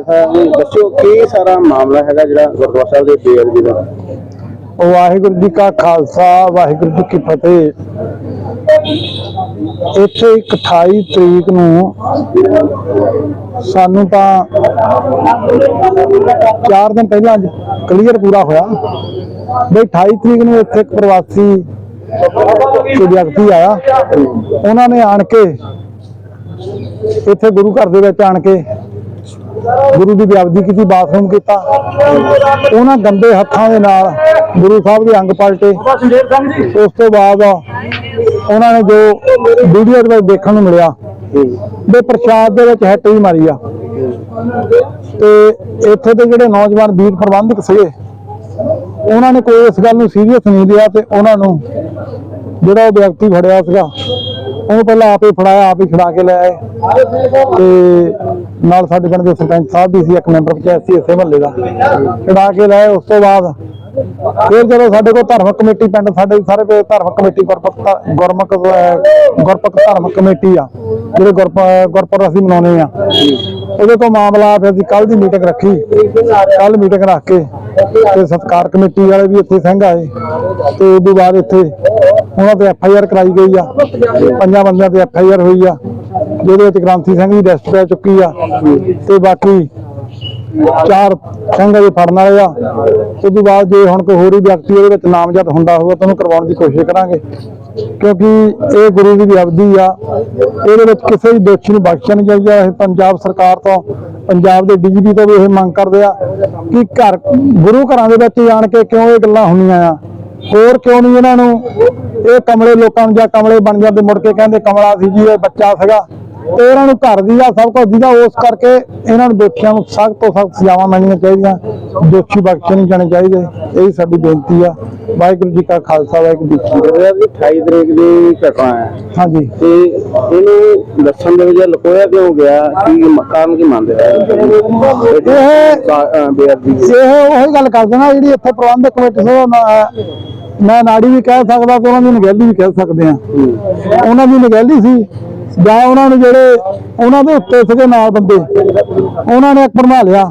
ਸਾਹਿਬ ਦੱਸਿਓ ਕੀ ਸਾਰਾ ਮਾਮਲਾ ਹੈਗਾ ਜਿਹੜਾ ਗੁਰਦੁਆਰਾ ਸਾਹਿਬ ਦੇ ਬੇਅਦਬੀ ਦਾ? ਵਾਹਿਗੁਰੂ ਜੀ ਕਾ ਖਾਲਸਾ, ਵਾਹਿਗੁਰੂ ਜੀ ਕੀ ਫਤਿਹ। ਇੱਥੇ 28 ਤਰੀਕ ਨੂੰ ਸਾਨੂੰ ਤਾਂ 4 ਦਿਨ ਪਹਿਲਾਂ ਕਲੀਅਰ ਪੂਰਾ ਹੋਇਆ ਵੀ 28 ਤਰੀਕ ਨੂੰ ਇੱਥੇ ਇੱਕ ਪ੍ਰਵਾਸੀ ਵਿਅਕਤੀ ਆਇਆ, ਉਹਨਾਂ ਨੇ ਆਣ ਕੇ ਇੱਥੇ ਗੁਰੂ ਘਰ ਦੇ ਵਿੱਚ ਆਣ ਕੇ ਗੁਰੂ ਦੀ ਬੇਅਦਬੀ ਕੀਤੀ ਬਾਥਰੂਮ ਕੀਤਾ। ਉਹਨਾਂ ਗੰਦੇ ਹੱਥਾਂ ਦੇ ਨਾਲ ਗੁਰੂ ਸਾਹਿਬ ਦੇ ਅੰਗ ਪਲਟੇ। ਉਸ ਤੋਂ ਬਾਅਦ ਉਹਨਾਂ ਨੇ ਜੋ ਵੀਡੀਓ ਦੇ ਵਿੱਚ ਦੇਖਣ ਨੂੰ ਮਿਲਿਆ ਦੇ ਪ੍ਰਸ਼ਾਦ ਦੇ ਵਿੱਚ ਹੈਟ ਹੀ ਮਾਰੀ ਆ। ਤੇ ਇੱਥੇ ਦੇ ਜਿਹੜੇ ਨੌਜਵਾਨ ਵੀਰ ਪ੍ਰਬੰਧਕ ਸੀਗੇ, ਉਹਨਾਂ ਨੇ ਕੋਈ ਇਸ ਗੱਲ ਨੂੰ ਸੀਰੀਅਸ ਨਹੀਂ ਲਿਆ ਤੇ ਉਹਨਾਂ ਨੂੰ ਜਿਹੜਾ ਉਹ ਵਿਅਕਤੀ ਫੜਿਆ ਸੀਗਾ। ਉਹਨੂੰ ਪਹਿਲਾਂ ਆਪੇ ਫੜਾਇਆ, ਆਪੇ ਛੁਡਾ ਕੇ ਲੈ ਆਏ। ਤੇ ਨਾਲ ਸਾਡੇ ਪਿੰਡ ਦੇ ਸਰਪੰਚ ਸਾਹਿਬ ਵੀ ਸੀ, ਇੱਕ ਮੈਂਬਰ ਪੰਚਾਇਤ ਸੀ ਇਸੇ ਮਹੱਲੇ ਦਾ। ਛੁਡਾ ਕੇ ਲੈ ਉਸ ਤੋਂ ਬਾਅਦ। ਫਿਰ ਜਦੋਂ ਸਾਡੇ ਕੋਲ ਧਾਰਮਿਕ ਕਮੇਟੀ, ਪਿੰਡ ਸਾਡੇ ਸਾਰੇ ਧਾਰਮਿਕ ਕਮੇਟੀ ਗੁਰਪਕ ਧਾ- ਗੁਰਮੁਖ, ਅਹ ਧਾਰਮਿਕ ਕਮੇਟੀ ਆ, ਜਿਹੜੇ ਗੁਰਪ ਗੁਰਪੁਰਖ ਅਸੀਂ ਮਨਾਉਣੇ ਆ। ਉਹਦੇ ਕੋਲ ਮਾਮਲਾ ਫਿਰ ਅਸੀਂ ਕੱਲ ਦੀ ਮੀਟਿੰਗ ਰੱਖੀ। ਕੱਲ ਮੀਟਿੰਗ ਰੱਖ ਕੇ ਤੇ ਸਤਕਾਰ ਕਮੇਟੀ ਵਾਲੇ ਵੀ ਇੱਥੇ ਸਿੰਘ ਆਏ। ਤੇ ਉਸ ਤੋਂ ਬਾਅਦ ਇੱਥੇ ਉਹਨਾਂ ਤੇ ਐਫ ਆਈ ਆਰ ਕਰਾਈ ਗਈ ਆ। ਪੰਜਾਂ ਬੰਦਿਆਂ ਤੇ ਐਫ ਆਈ ਆਰ ਹੋਈ ਆ। ਜਿਹਦੇ ਵਿੱਚ ਗ੍ਰਾਂਥੀ ਸਿੰਘ ਦੀ ਅਰੈਸਟ ਪੈ ਚੁੱਕੀ ਆ। ਤੇ ਬਾਕੀ ਚਾਰ ਸਿੰਘ ਅਜੇ ਫੜਨ ਵਾਲੇ ਆ। ਉਸ ਤੋਂ ਬਾਅਦ ਜੇ ਹੁਣ ਕੋਈ ਹੋਰ ਵੀ ਵਿਅਕਤੀ ਉਹਦੇ ਵਿੱਚ ਨਾਮਜ਼ਦ ਹੁੰਦਾ ਹੋਊਗਾ ਤਾਂ ਉਹਨੂੰ ਕਰਵਾਉਣ ਦੀ ਕੋਸ਼ਿਸ਼ ਕਰਾਂਗੇ। ਕਿਉਂਕਿ ਇਹ ਗੁਰੂ ਦੀ ਅਵਧੀ ਆ। ਇਹਦੇ ਵਿੱਚ ਕਿਸੇ ਵੀ ਦੋਸ਼ੀ ਨੂੰ ਬਖਸ਼ਿਆ ਨਹੀਂ ਜਾਊਗਾ ਇਹ ਪੰਜਾਬ ਸਰਕਾਰ ਤੋਂ, ਪੰਜਾਬ ਦੇ ਡੀਜੀਪੀ ਤੋਂ ਵੀ ਇਹ ਮੰਗ ਕਰਦੇ ਆ ਕਿ ਘਰ, ਗੁਰੂ ਘਰਾਂ ਦੇ ਵਿੱਚ ਜਾਣ ਕੇ ਕਿਉਂ ਇਹ ਗੱਲਾਂ ਹੁੰਦੀਆਂ ਆ? ਹੋਰ ਕਿਉਂ ਨਹੀਂ ਇਹਨਾਂ ਨੂੰ? ਇਹ ਕਮਲੇ ਲੋਕਾਂ ਨੂੰ ਜਾਂ ਕਮਲੇ ਬਣ ਜਾਂਦੇ ਮੁੜ ਕੇ ਕਹਿੰਦੇ ਕਮਲਾ ਸੀ ਜੀ ਇਹ ਬੱਚਾ ਸੀਗਾ। ਤੇ ਇਹਨਾਂ ਨੂੰ ਘਰ ਦੀ ਆ ਸਭ ਕੁਝ ਜਿਹਦਾ ਉਸ ਕਰਕੇ ਇਹਨਾਂ ਨੂੰ ਦੋਸ਼ੀਆਂ ਨੂੰ ਸਖਤ ਤੋਂ ਸਖਤ ਸਜ਼ਾਵਾਂ ਮਿਲਣੀਆਂ ਚਾਹੀਦੀਆਂ। ਦੋਸ਼ੀ ਬਖਸ਼ੇ ਨਹੀਂ ਜਾਣੇ ਚਾਹੀਦੇ। ਇਹੀ ਸਾਡੀ ਬੇਨਤੀ ਆ। ਵਾਹਿਗੁਰੂ ਜੀ ਕਾ ਖਾਲਸਾ ਵਾਹਿਗੁਰੂ ਜੀ ਕੀ ਫਤਿਹ। ਜਿਹੜਾ ਵੀ 28 ਤਰੀਕ ਦੀ ਘਟਨਾ ਹੈ। ਹਾਂਜੀ। ਤੇ ਇਹਨੂੰ ਦੱਸਣ ਦੇ ਵਿੱਚ ਲੁਕੋਇਆ ਕਿਉਂ ਗਿਆ? ਕੀ ਮ- ਕਾਰਨ ਕੀ ਮੰਨਦੇ ਇਹ-? ਇਹ ਉਹੀ ਗੱਲ ਕਰਦੇ ਨਾ ਜਿਹੜੀ ਇੱਥੇ ਪ੍ਰਬੰਧਕ ਕਮੇਟੀ ਸੀ ਮੈਂ ਨਾੜੀ ਵੀ ਕਹਿ ਸਕਦਾ ਤੇ ਉਹਨਾਂ ਦੀ ਨਗਹਿਲੀ ਵੀ ਕਹਿ ਸਕਦੇ ਆ ਉਹਨਾਂ ਦੀ ਨਗਹਿਲੀ ਸੀ। ਜਾਂ ਉਹਨਾਂ ਨੂੰ ਜਿਹੜੇ ਉਹਨਾਂ ਦੇ ਉੱਤੇ ਸੀਗੇ ਨਾਲ ਬੰਦੇ, ਉਹਨਾਂ ਨੇ ਭਰਮਾ ਲਿਆ।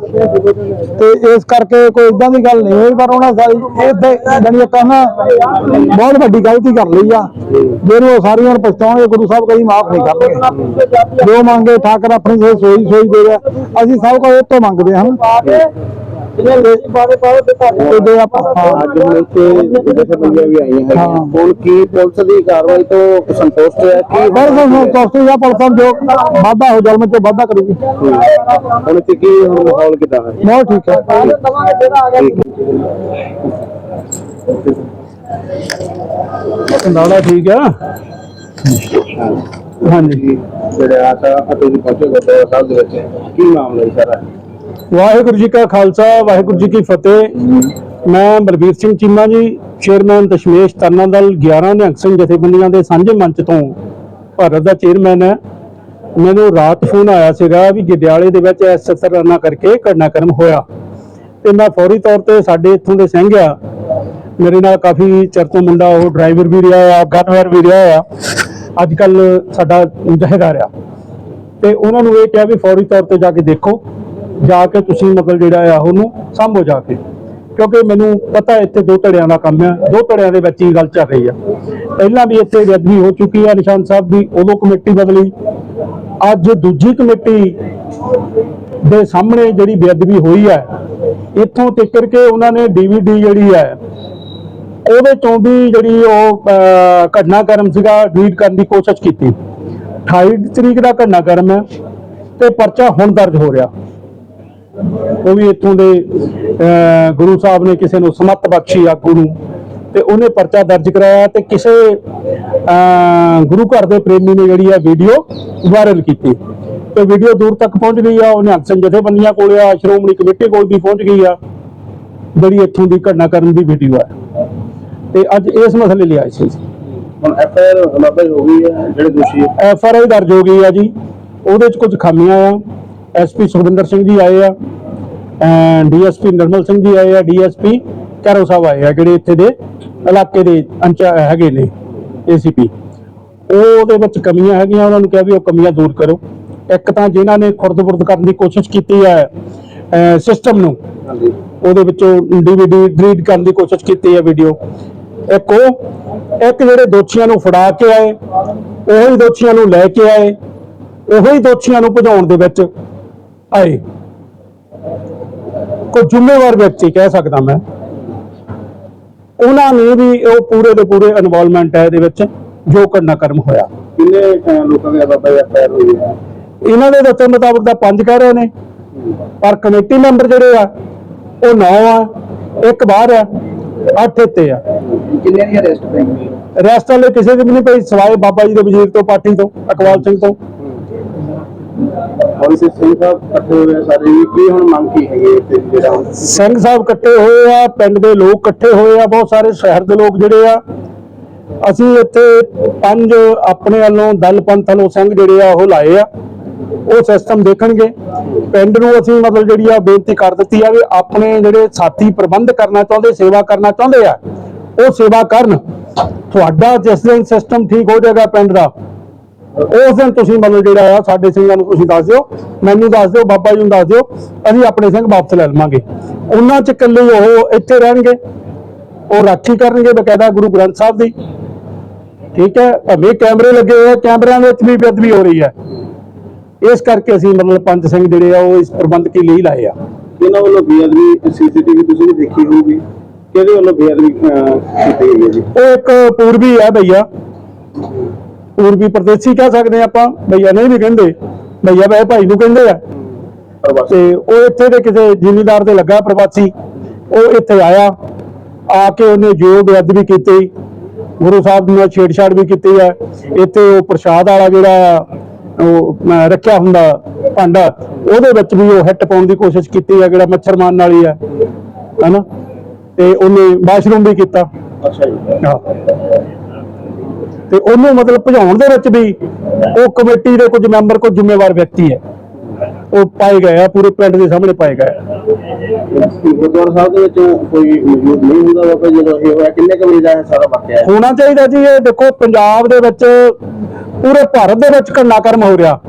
ਤੇ ਇਸ ਕਰਕੇ ਕੋਈ ਇਦਾਂ ਦੀ ਗੱਲ ਨਹੀਂ ਹੋਈ, ਪਰ ਉਹਨਾਂ ਸਾਰੀ ਇੱਥੇ ਜਾਨੀ ਆਪਾਂ ਬਹੁਤ ਵੱਡੀ ਗਲਤੀ ਕਰ ਲਈ ਆ। ਜਿਹਨੂੰ ਉਹ ਸਾਰੀਆਂ ਹੁਣ ਪਛਤਾਉਣਗੇ, ਗੁਰੂ ਸਾਹਿਬ ਕਦੀ ਮਾਫ ਨਹੀਂ ਕਰਨਗੇ। ਜੋ ਮੰਗੇ ਠਾਕਰ ਆਪਣੀ ਸੋਈ ਸੋਈ ਦੇ ਰਿਹਾ। ਅਸੀਂ ਸਭ ਕੁਝ ਉਹ ਤੋਂ ਮੰਗਦੇ ਹਾਂ। ਤੇ ਜੇ ਆਪਾਂ ਹਾਂ। ਅੱਜ ਹੁਣ ਇੱਥੇ ਜਥੇਬੰਦੀਆਂ ਵੀ ਆਈਆਂ ਹੈਗੀਆਂ। ਹਾਂ। ਹੁਣ ਕੀ ਪੁਲਿਸ ਦੀ ਕਾਰਵਾਈ ਤੋਂ ਸੰਤੁਸ਼ਟ ਹੈ ਕੀ ਪਰ ਸਾਨੂੰ ਤੋਸਤੀ ਜਾਂ ਪੁਲਿਸ ਜੋ ਵਾਧਾ ਹੋ ਜ਼ੁਲਮ ਚ ਵਾਧਾ ਕਰੂਗੀ ਹੁਣ ਇੱਥੇ ਕੀ ਹੁਣ ਮਾਹੌਲ ਕਿਦਾਂ ਹੈ? ਬਹੁਤ ਠੀਕ ਹੈ। ਨਾਲਾ ਠੀਕ ਆ ਹਾਂਜੀ। ਜਿਹੜੇ ਆ ਤਾਂ ਅਤੇ ਪਹੁੰਚੇ ਗੁਰਦੁਆਰਾ ਸਾਹਿਬ ਦੇ ਵਿੱਚ। ਕੀ ਮਾਮਲਾ ਹੈ ਸਾਰਾ? ਵਾਹਿਗੁਰੂ ਜੀ ਕਾ ਖਾਲਸਾ, ਵਾਹਿਗੁਰੂ ਜੀ ਕੀ ਫਤਿਹ। ਮੈਂ ਬਲਬੀਰ ਸਿੰਘ ਚੀਮਾ ਜੀ ਚੇਅਰਮੈਨ ਦਸ਼ਮੇਸ਼ ਤਰਨਾ ਦਲ 11 ਨਿਹੰਗ ਸਿੰਘ ਜਥੇਬੰਦੀਆਂ ਦੇ ਸਾਂਝੇ ਮੰਚ ਤੋਂ ਭਾਰਤ ਦਾ ਚੇਅਰਮੈਨ ਹੈ। ਮੈਨੂੰ ਰਾਤ ਫੋਨ ਆਇਆ ਸੀਗਾ ਵੀ ਜਡਿਆਲੇ ਦੇ ਵਿੱਚ ਐਸ ਰਾਨਾ ਕਰਕੇ ਘਟਨਾਕ੍ਰਮ ਹੋਇਆ। ਤੇ ਮੈਂ ਫੌਰੀ ਤੌਰ ਤੇ ਸਾਡੇ ਇੱਥੋਂ ਦੇ ਸਿੰਘ ਆ। ਮੇਰੇ ਨਾਲ ਕਾਫੀ ਚਿਰ ਤੋਂ ਮੁੰਡਾ, ਉਹ ਡਰਾਈਵਰ ਵੀ ਰਿਹਾ ਆ ਗਨਵਰ ਵੀ ਰਿਹਾ ਆ। ਅੱਜ ਕੱਲ ਸਾਡਾ ਜਹੇਦਾਰ ਆ ਤੇ ਉਹਨਾਂ ਨੂੰ ਇਹ ਕਿਹਾ ਵੀ ਫੌਰੀ ਤੌਰ ਤੇ ਜਾ ਕੇ ਦੇਖੋ। ਜਾ ਕੇ ਤੁਸੀਂ ਮਤਲਬ ਜਿਹੜਾ ਆ ਉਹਨੂੰ ਸਾਂਭੋ ਜਾ ਕੇ। ਕਿਉਂਕਿ ਮੈਨੂੰ ਪਤਾ ਇੱਥੇ ਦੋ ਧੜਿਆਂ ਦਾ ਕੰਮ ਆ, ਦੋ ਧੜਿਆਂ ਦੇ ਵਿੱਚ ਹੀ ਗੱਲ ਚੱਲ ਰਹੀ ਆ। ਪਹਿਲਾਂ ਵੀ ਇੱਥੇ ਬੇਅਦਬੀ ਹੋ ਚੁੱਕੀ ਆ ਨਿਸ਼ਾਨ ਸਾਹਿਬ ਦੀ, ਉਦੋਂ ਕਮੇਟੀ ਬਦਲੀ। ਅੱਜ ਦੂਜੀ ਕਮੇਟੀ ਦੇ ਸਾਹਮਣੇ ਜਿਹੜੀ ਬੇਅਦਬੀ ਹੋਈ ਹੈ ਇੱਥੋਂ ਟਿਕਰ ਕੇ ਉਹਨਾਂ ਨੇ ਡੀਵੀਡੀ ਜਿਹੜੀ ਹੈ ਉਹਦੇ ਚੋਂ ਵੀ ਜਿਹੜੀ ਉਹ ਘਟਨਾਕ੍ਰਮ ਸੀਗਾ, ਡਿਲੀਟ ਕਰਨ ਦੀ ਕੋਸ਼ਿਸ਼ ਕੀਤੀ। 28 ਤਰੀਕ ਦਾ ਘਟਨਾਕ੍ਰਮ ਹੈ ਤੇ ਪਰਚਾ ਹੁਣ ਦਰਜ ਹੋ ਰਿਹਾ। ਉਹ ਵੀ ਇੱਥੋਂ ਦੇ ਗੁਰੂ ਸਾਹਿਬ ਨੇ ਕਿਸੇ ਨੂੰ ਸਮਤ ਬਖਸ਼ੀ ਆਗੂ ਨੂੰ। ਤੇ ਉਹਨੇ ਪਰਚਾ ਦਰਜ ਕਰਾਇਆ ਤੇ ਕਿਸੇ ਗੁਰੂ ਘਰ ਦੇ ਪ੍ਰੇਮੀ ਨੇ ਜਿਹੜੀ ਆ ਵੀਡੀਓ ਵਾਇਰਲ ਕੀਤੀ। ਤੇ ਵੀਡੀਓ ਦੂਰ ਤੱਕ ਪਹੁੰਚ ਗਈ ਆ ਉਹਨੇ ਅਕਸਰ ਜਥੇਬੰਦੀਆਂ ਕੋਲ ਆ ਸ਼੍ਰੋਮਣੀ ਕਮੇਟੀ ਕੋਲ ਵੀ ਪਹੁੰਚ ਗਈ ਆ। ਜਿਹੜੀ ਇੱਥੋਂ ਦੀ ਘਟਨਾਕ੍ਰਮ ਦੀ ਵੀਡੀਓ ਆ। ਤੇ ਅੱਜ ਇਸ ਮਸਲੇ ਲਈ ਆਏ ਸੀ। ਹੁਣ ਐਫ ਆਈ ਆਰ ਹੋ ਗਈ ਹੈ ਜਿਹੜੇ ਦੋਸ਼ੀ ਐਫ ਆਰ ਆਈ ਦਰਜ ਹੋ ਗਈ ਆ ਜੀ। ਉਹਦੇ ਚ ਕੁਝ ਖਾਮੀਆਂ ਆ। ਐਸਪੀ ਸੁਖਵਿੰਦਰ ਸਿੰਘ ਜੀ ਆਏ ਆ ਡੀਐਸਪੀ ਨਰਮਲ ਸਿੰਘ ਜੀ ਆਏ ਆ ਡੀਐਸਪੀ ਕੈਰੋ ਸਾਹਿਬ ਆਏ ਆ ਜਿਹੜੇ ਇੱਥੇ ਦੇ ਇਲਾਕੇ ਦੇ ਹੈਗੇ ਨੇ ਏਸੀਪੀ। ਉਹ ਉਹਦੇ ਵਿੱਚ ਕਮੀਆਂ ਹੈਗੀਆਂ ਉਹਨਾਂ ਨੂੰ ਕਿਹਾ ਵੀ ਉਹ ਕਮੀਆਂ ਦੂਰ ਕਰੋ। ਇੱਕ ਤਾਂ ਜਿਨ੍ਹਾਂ ਨੇ ਖੁਰਦ-ਬੁਰਦ ਕਰਨ ਦੀ ਕੋਸ਼ਿਸ਼ ਕੀਤੀ ਹੈ ਸਿਸਟਮ ਨੂੰ ਉਹਦੇ ਵਿੱਚੋਂ ਡੀਵੀਡੀ ਡਿਲੀਟ ਕਰਨ ਦੀ ਕੋਸ਼ਿਸ਼ ਕੀਤੀ ਹੈ ਵੀਡੀਓ। ਇੱਕ ਉਹ ਇੱਕ ਜਿਹੜੇ ਦੋਸ਼ੀਆਂ ਨੂੰ ਫੜਾ ਕੇ ਆਏ ਉਹੀ ਦੋਸ਼ੀਆਂ ਨੂੰ ਲੈ ਕੇ ਆਏ ਉਹੀ ਦੋਸ਼ੀਆਂ ਨੂੰ ਭਜਾਉਣ ਦੇ ਵਿੱਚ ਆਏ। ਕੋਈ ਜ਼ਿੰਮੇਵਾਰ ਵਿਅਕਤੀ ਕਹਿ ਸਕਦਾ ਮੈਂ। ਉਹਨਾਂ ਨੇ ਵੀ ਉਹ ਪੂਰੇ ਦੇ ਪੂਰੇ ਇਨਵੋਲਵਮੈਂਟ ਹੈ ਇਹਦੇ ਵਿੱਚ ਜੋ ਘਟਨਾਕ੍ਰਮ ਹੋਇਆ। ਕਿੰਨੇ ਲੋਕਾਂ ਦੇ ਬਾਬਾ ਜੀ ਐਫਆਈਆਰ ਹੋਈ ਹੈ ਇਹਨਾਂ ਦੇ ਦੱਸਣ ਮੁਤਾਬਕ ਤਾਂ ਪੰਜ ਕਹਿ ਰਹੇ ਨੇ। ਪਰ ਕਮੇਟੀ ਮੈਂਬਰ ਜਿਹੜੇ ਆ ਉਹ 9 ਆ ਇੱਕ ਬਾਹਰ ਆ ਅੱਠ ਇੱਥੇ ਆ। ਕਿੰਨੇ ਦੀ ਅਰੈਸਟ ਪਈ? ਰੈਸਟ ਵਾਲੇ ਕਿਸੇ ਦੇ ਵੀ ਨਹੀਂ ਪਈ ਸਵਾਏ ਬਾਬਾ ਜੀ ਦੇ ਵਜ਼ੀਰ ਤੋਂ ਪਾਰਟੀ ਤੋਂ ਅਕਵਾਲ ਸਿੰਘ ਤੋਂ। ਔਰ ਸਿੰਘ ਸਾਹਿਬ ਇਕੱਠੇ ਹੋਏ ਸਾਰੇ ਕੀ ਹੁਣ ਮੰਗ ਕੀ ਹੈਗੀ ਤੇ ਜਿਹੜਾ ਸਿੰਘ ਸਾਹਿਬ ਇਕੱਠੇ ਹੋਏ ਆ, ਪਿੰਡ ਦੇ ਲੋਕ ਇਕੱਠੇ ਹੋਏ ਆ, ਬਹੁਤ ਸਾਰੇ ਸ਼ਹਿਰ ਦੇ ਲੋਕ ਜਿਹੜੇ ਆ। ਅਸੀਂ ਇੱਥੇ ਪੰਜ ਆਪਣੇ ਵੱਲੋਂ ਦਲ ਪੰਥ ਵੱਲੋਂ ਸਿੰਘ ਜਿਹੜੇ ਆ, ਉਹ ਲਾਏ ਆ। ਉਹ ਸਿਸਟਮ ਦੇਖਣਗੇ। ਪਿੰਡ ਨੂੰ ਅਸੀਂ ਮਤਲਬ ਜਿਹੜੀ ਆ ਬੇਨਤੀ ਕਰ ਦਿੱਤੀ ਆ ਵੀ ਆਪਣੇ ਜਿਹੜੇ ਸਾਥੀ ਪ੍ਰਬੰਧ ਕਰਨਾ ਚਾਹੁੰਦੇ, ਸੇਵਾ ਕਰਨਾ ਚਾਹੁੰਦੇ ਆ, ਉਹ ਸੇਵਾ ਕਰਨ। ਤੁਹਾਡਾ ਜਿਸ ਦਿਨ ਸਿਸਟਮ ਠੀਕ ਹੋ ਜਾਏਗਾ ਪਿੰਡ ਦਾ ਉਸ ਦਿਨ ਤੁਸੀਂ ਮਤਲਬ ਜਿਹੜਾ ਆ ਸਾਡੇ ਸਿੰਘਾਂ ਨੂੰ ਤੁਸੀਂ ਦੱਸ ਦਿਓ ਮੈਨੂੰ ਦੱਸ ਦਿਓ ਬਾਬਾ ਜੀ ਨੂੰ ਦੱਸ ਦਿਓ ਅਸੀਂ ਆਪਣੇ ਸਿੰਘ ਵਾਪਸ ਲੈ ਲਵਾਂਗੇ। ਉਹਨਾਂ ਚ ਇਕੱਲੇ ਉਹ ਇੱਥੇ ਰਹਿਣਗੇ ਉਹ ਰਾਖੀ ਕਰਨਗੇ ਬਕਾਇਦਾ ਗੁਰੂ ਗ੍ਰੰਥ ਸਾਹਿਬ ਦੀ। ਠੀਕ ਹੈ ਭਾਵੇਂ ਕੈਮਰੇ ਲੱਗੇ ਹੋਏ ਆ ਕੈਮਰਿਆਂ ਦੇ ਵਿੱਚ ਵੀ ਬੇਅਦਬੀ ਹੋ ਰਹੀ ਹੈ। ਇਸ ਕਰਕੇ ਅਸੀਂ ਮਤਲਬ ਪੰਜ ਸਿੰਘ ਜਿਹੜੇ ਆ ਉਹ ਇਸ ਪ੍ਰਬੰਧਕੀ ਲਈ ਲਾਏ ਆ। ਇਹਨਾਂ ਵੱਲੋਂ ਬੇਅਦਬੀ ਸੀਸੀਟੀਵੀ ਤੁਸੀਂ ਵੀ ਦੇਖੀ ਹੋਊਗੀ। ਕਿਹਦੇ ਵੱਲੋਂ ਬੇਅਦਬੀ ਕੀਤੀ ਗਈ ਹੈ ਜੀ? ਉਹ ਇੱਕ ਪੂਰਬੀ ਹੈ ਭਈਆ। ਪੂਰਬੀ ਪ੍ਰਦੇਸੀ ਕਹਿ ਸਕਦੇ ਆਪਾਂ ਭਈਆ ਨਹੀਂ ਵੀ ਕਹਿੰਦੇ ਭਈਆ ਵੈ ਭਾਈ ਨੂੰ ਕਹਿੰਦੇ ਆ। ਤੇ ਉਹ ਇੱਥੇ ਦੇ ਕਿਸੇ ਜ਼ਿਮੀਂਦਾਰ ਦੇ ਲੱਗਾ ਪ੍ਰਵਾਸੀ ਉਹ ਇੱਥੇ ਆਇਆ ਆ ਕੇ ਉਹਨੇ ਜੋ ਬੇਅਦਬੀ ਕੀਤੀ ਗੁਰੂ ਸਾਹਿਬ ਨਾਲ ਛੇੜਛਾੜ ਵੀ ਕੀਤੀ ਹੈ ਇੱਥੇ ਉਹ ਪ੍ਰਸ਼ਾਦ ਵਾਲਾ ਜਿਹੜਾ ਉਹ ਰੱਖਿਆ ਹੁੰਦਾ ਭਾਂਡਾ ਉਹਦੇ ਵਿੱਚ ਵੀ ਉਹ ਹਿੱਟ ਪਾਉਣ ਦੀ ਕੋਸ਼ਿਸ਼ ਕੀਤੀ ਹੈ ਜਿਹੜਾ ਮੱਛਰ ਮਾਰਨ ਵਾਲੀ ਹੈ ਹਨਾ? ਤੇ ਉਹਨੇ ਵਾਸ਼ਰੂਮ ਵੀ ਕੀਤਾ। ਅੱਛਾ ਜੀ। ਹਾਂ। ਤੇ ਉਹਨੂੰ ਮਤਲਬ ਭਜਾਉਣ ਦੇ ਵਿੱਚ ਵੀ ਉਹ ਕਮੇਟੀ ਦੇ ਕੁਝ ਮੈਂਬਰ ਕੋਈ ਜ਼ਿੰਮੇਵਾਰ ਵਿਅਕਤੀ ਹੈ। ਉਹ ਪਾਏ ਗਏ ਆ ਪੂਰੇ ਪਿੰਡ ਦੇ ਸਾਹਮਣੇ ਪਾਏ ਗਏ ਆ। ਗੁਰਦੁਆਰਾ ਸਾਹਿਬ ਦੇ ਵਿੱਚ ਕੋਈ ਮੌਜੂਦ ਨਹੀਂ ਹੁੰਦਾ ਬਾਬਾ ਜੀ ਜਦੋਂ ਇਹ ਹੋਇਆ ਕਿੰਨੇ ਕੁ ਵਜੇ ਦਾ ਇਹ ਸਾਰਾ ਵਾਕਿਆ ਹੈ? ਹੋਣਾ ਚਾਹੀਦਾ ਜੀ ਇਹ ਦੇਖੋ ਪੰਜਾਬ ਦੇ ਵਿੱਚ ਪੂਰੇ ਭਾਰਤ ਦੇ ਵਿੱਚ ਘਟਨਾਕ੍ਰਮ ਹੋ ਰਿਹਾ।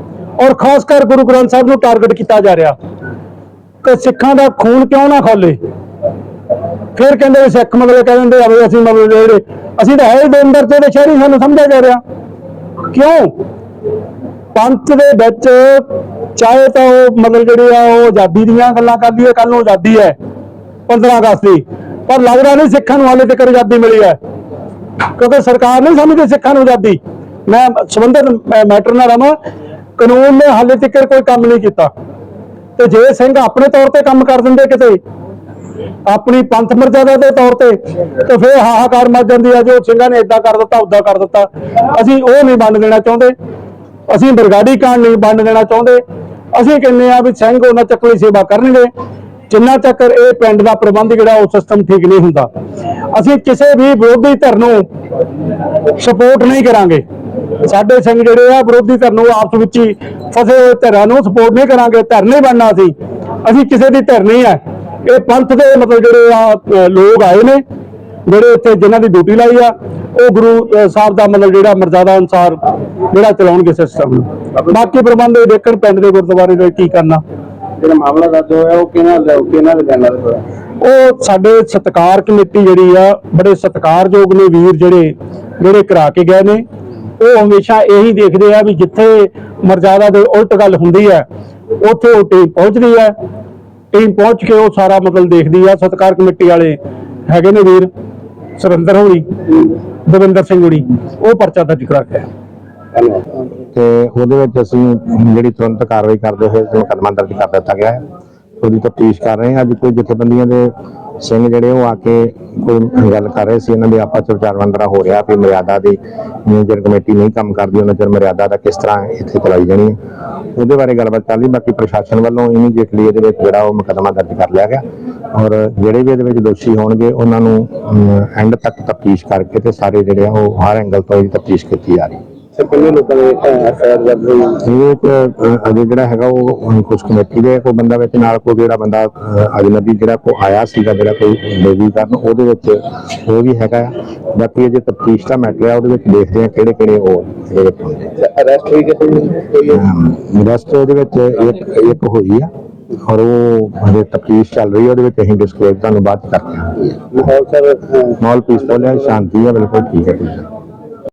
ਔਰ ਖਾਸ ਕਰ ਗੁਰੂ ਗ੍ਰੰਥ ਸਾਹਿਬ ਨੂੰ ਟਾਰਗੇਟ ਕੀਤਾ ਜਾ ਰਿਹਾ। ਤੇ ਸਿੱਖਾਂ ਦਾ ਖੂਨ ਕਿਉਂ ਨਾ ਖੋਲੇ? ਫਿਰ ਕਹਿੰਦੇ ਵੀ ਸਿੱਖ ਮਤਲਬ ਕਹਿ ਦਿੰਦੇ ਆ ਵੀ ਅਸੀਂ ਮਤਲਬ ਜਿਹੜੇ, ਅਸੀਂ ਤਾਂ ਹੈ ਹੀ ਅੰਦਰ ਤੇ ਸ਼ਹਿਰੀ, ਸਾਨੂੰ ਸਮਝਿਆ ਜਾ ਰਿਹਾ। ਕਿਉਂ? ਪੰਥ ਦੇ ਵਿੱਚ ਚਾਹੇ ਤਾਂ ਉਹ ਮਤਲਬ ਜਿਹੜੇ ਆ, ਉਹ ਆਜ਼ਾਦੀ ਦੀਆਂ ਗੱਲਾਂ ਕਰਦੀ ਹੈ ਕੱਲ ਨੂੰ ਆਜ਼ਾਦੀ ਹੈ 15 ਅਗਸਤ ਦੀ। ਪਰ ਲੱਗਦਾ ਨਹੀਂ ਸਿੱਖਾਂ ਨੂੰ ਹਾਲੇ ਤੱਕ ਆਜ਼ਾਦੀ ਮਿਲੀ ਹੈ। ਕਿਉਂਕਿ ਸਰਕਾਰ ਨਹੀਂ ਸਮਝਦੀ ਸਿੱਖਾਂ ਨੂੰ ਆਜ਼ਾਦੀ। ਮੈਂ ਸੰਬੰਧਿਤ ਮੈਟਰ ਨਾਲ ਰਵਾਂ, ਕਾਨੂੰਨ ਨੇ ਹਾਲੇ ਤੱਕ ਕੋਈ ਕੰਮ ਨਹੀਂ ਕੀਤਾ। ਤੇ ਜੇ ਸਿੰਘ ਆਪਣੇ ਤੌਰ ਤੇ ਕੰਮ ਕਰ ਦਿੰਦੇ ਕਿਤੇ ਆਪਣੀ ਪੰਥ ਮਰਜ਼ਾਦਾ ਦੇ ਤੌਰ ਤੇ ਤੇ ਫਿਰ ਹਾਹਾਕਾਰ ਮਚ ਜਾਂਦੀ ਹੈ ਜੋ ਸਿੰਘਾਂ ਨੇ ਇਦਾਂ ਕਰ ਦਿੱਤਾ ਉਦਾਂ ਕਰ ਦਿੱਤਾ। ਅਸੀਂ ਉਹ ਨਹੀਂ ਬੰਨ ਦੇਣਾ ਚਾਹੁੰਦੇ। ਅਸੀਂ ਬਰਗਾੜੀ ਕਾਂਡ ਨਹੀਂ ਬੰਨ ਦੇਣਾ ਚਾਹੁੰਦੇ। ਅਸੀਂ ਕਹਿੰਦੇ ਆ ਵੀ ਸਿੰਘ ਉਹਨਾਂ ਚੱਕਲੀ ਸੇਵਾ ਕਰਨਗੇ। ਜਿੰਨਾ ਚੱਕਰ ਇਹ ਪਿੰਡ ਦਾ ਪ੍ਰਬੰਧ ਜਿਹੜਾ, ਉਹ ਸਿਸਟਮ ਠੀਕ ਨਹੀਂ ਹੁੰਦਾ। ਅਸੀਂ ਕਿਸੇ ਵੀ ਵਿਰੋਧੀ ਧਿਰ ਨੂੰ ਸਪੋਰਟ ਨਹੀਂ ਕਰਾਂਗੇ। ਸਾਡੇ ਸਿੰਘ ਜਿਹੜੇ ਆ, ਵਿਰੋਧੀ ਧਿਰ ਨੂੰ ਆਪਸ ਵਿੱਚ ਹੀ ਫਸੇ ਹੋਏ ਧਿਰਾਂ ਨੂੰ ਸਪੋਰਟ ਨਹੀਂ ਕਰਾਂਗੇ। ਧਿਰ ਨਹੀਂ ਬਣਨਾ ਅਸੀਂ। ਅਸੀਂ ਕਿਸੇ ਦੀ ਧਿਰ ਨਹੀਂ ਹੈ ਇਹ ਪੰਥ ਦੇ ਮਤਲਬ ਜਿਹੜੇ ਆ ਲੋਕ ਆਏ ਨੇ ਜਿਹੜੇ ਇੱਥੇ ਜਿਨ੍ਹਾਂ ਦੀ ਡਿਊਟੀ ਲਾਈ ਆ ਉਹ ਗੁਰੂ ਸਾਹਿਬ ਦਾ ਮਤਲਬ ਜਿਹੜਾ ਮਰਜ਼ਾਦਾ ਅਨੁਸਾਰ ਜਿਹੜਾ ਚਲਾਉਣਗੇ ਸਿਸਟਮ। ਨੂੰ ਬਾਕੀ ਪ੍ਰਬੰਧ ਇਹ ਦੇਖਣ ਪਿੰਡ ਦੇ ਗੁਰਦੁਆਰੇ ਦੇ ਕੀ ਕਰਨਾ। ਜਿਹੜਾ ਮਾਮਲਾ ਦਰਜ ਹੋਇਆ ਉਹ ਕਿਹਨਾਂ ਦਾ ਕਿਹਨਾਂ ਦੇ ਤੇ ਹੋਇਆ ਉਹ ਸਾਡੇ ਸਤਕਾਰ ਕਮੇਟੀ ਜਿਹੜੀ ਆ ਬੜੇ ਸਤਿਕਾਰਯੋਗ ਨੇ ਵੀਰ ਜਿਹੜੇ ਜਿਹੜੇ ਕਰਾ ਕੇ ਗਏ ਨੇ। ਉਹ ਹਮੇਸ਼ਾ ਇਹੀ ਦੇਖਦੇ ਆ ਵੀ ਜਿੱਥੇ ਮਰਜ਼ਾਦਾ ਦੇ ਉਲਟ ਗੱਲ ਹੁੰਦੀ ਹੈ ਉੱਥੇ ਉਹ ਟੀਮ ਪਹੁੰਚਦੀ ਹੈ ਟੀਮ ਪਹੁੰਚ ਕੇ ਉਹ ਸਾਰਾ ਮਤਲਬ ਦੇਖਦੀ ਆ, ਸਤਕਾਰ ਕਮੇਟੀ ਵਾਲੇ ਹੈਗੇ ਨੇ ਵੀਰ, ਸੁਰਿੰਦਰ ਹੋਣੀ, ਦਵਿੰਦਰ ਸਿੰਘ ਹੋਣੀ, ਉਹ ਪਰਚਾ ਦਰਜ ਕਰਾ ਕੇ ਤੇ ਉਹਦੇ ਵਿੱਚ ਅਸੀਂ ਜਿਹੜੀ ਤੁਰੰਤ ਕਾਰਵਾਈ ਕਰਦੇ ਹੋਏ ਮੁਕੱਦਮਾ ਦਰਜ ਕਰ ਦਿੱਤਾ ਗਿਆ ਹੈ। ਉਹਦੀ ਤਫਤੀਸ਼ ਕਰ ਰਹੇ ਹਾਂ। ਅੱਜ ਕੋਈ ਜਥੇਬੰਦੀਆਂ ਦੇ ਸਿੰਘ ਜਿਹੜੇ ਉਹ ਆ ਕੇ ਕੋਈ ਗੱਲ ਕਰ ਰਹੇ ਸੀ ਇਹਨਾਂ ਦੇ ਆਪਸ ਵਿੱਚ ਵਿਚਾਰ ਵਟਾਂਦਰਾ ਹੋ ਰਿਹਾ ਵੀ ਮਰਿਆਦਾ ਦੀ ਮੇਜਰ ਕਮੇਟੀ ਨਹੀਂ ਕੰਮ ਕਰਦੀ, ਉਹਨਾਂ ਚਿਰ ਮਰਿਆਦਾ ਦਾ ਕਿਸ ਤਰ੍ਹਾਂ ਇੱਥੇ ਚਲਾਈ ਜਾਣੀ ਹੈ। ਉਹਦੇ ਬਾਰੇ ਗੱਲਬਾਤ ਚੱਲਦੀ ਬਾਕੀ ਪ੍ਰਸ਼ਾਸਨ ਵੱਲੋਂ ਇਮੀਡੀਏਟਲੀ ਇਹਦੇ ਵਿੱਚ ਜਿਹੜਾ ਉਹ ਮੁਕੱਦਮਾ ਦਰਜ ਕਰ ਲਿਆ ਗਿਆ। ਔਰ ਜਿਹੜੇ ਵੀ ਇਹਦੇ ਵਿੱਚ ਦੋਸ਼ੀ ਹੋਣਗੇ, ਉਹਨਾਂ ਨੂੰ ਐਂਡ ਤੱਕ ਤਫਤੀਸ਼ ਕਰਕੇ ਤੇ ਸਾਰੇ ਜਿਹੜੇ ਆ ਉਹ ਹਰ ਐਂਗਲ ਤੋਂ ਇਹਦੀ ਤਫਤੀਸ਼ ਕੀਤੀ ਜਾ ਰਹੀ ਹੈ। ਤੇ ਕਿੰਨੇ ਲੋਕਾਂ ਦੇ ਐਫਆਈਆਰ ਦਰਜ ਹੋਈ ਇਹਦੇ ਵਿੱਚ ਅਹ, ਅਜੇ ਜਿਹੜਾ ਹੈਗਾ ਉਹ ਕੁਝ ਕਮੇਟੀ ਦੇ ਕੋਈ ਬੰਦਾ ਵਿੱਚ ਨਾਲ ਕੋਈ ਜਿਹੜਾ ਬੰਦਾ ਅਹ, ਅਜਨਬੀ ਜਿਹੜਾ ਕੋ ਆਇਆ ਸੀਗਾ ਜਿਹੜਾ ਕੋਈ ਬੇਬੀ ਕਰਨ ਉਹਦੇ ਵਿੱਚ ਉਹ ਵੀ ਹੈਗਾ। ਆ। ਬਾਕੀ ਇਹ ਜੇ ਤਫਤੀਸ਼ ਦਾ ਮੈਟਰ ਹੈ ਉਹਦੇ ਵਿੱਚ ਦੇਖਦੇ ਆ ਕਿਹੜੇ ਕਿਹੜੇ ਉਹ ਇਹਦੇ ਵਿੱਚ ਹੁੰਦੇ ਅਰੈਸਟ ਹੋਈ ਕਿਸੇ ਦੀ ਕੋਈ ਰੈਸਟ ਉਹਦੇ ਵਿੱਚ ਇੱਕ ਇੱਕ ਹੋਈ ਆ ਔਰ ਉਹ ਹਜੇ ਤਫਤੀਸ਼ ਚੱਲ ਰਹੀ ਹੈ ਉਹਦੇ ਵਿੱਚ ਅਸੀਂ ਡਿਸਕਲੋਜ਼ ਤੁਹਾਨੂੰ ਬਾਅਦ ਚ ਕਰਦੇ ਹਾਂ ਮਾਹੌਲ ਸਰ ਮਾਹੌਲ ਪੀਸਫੁਲ ਹੈ ਸ਼ਾਂਤੀ ਹੈ ਬਿਲਕੁਲ ਠੀਕ ਹੈ ਠੀਕ ਹੈ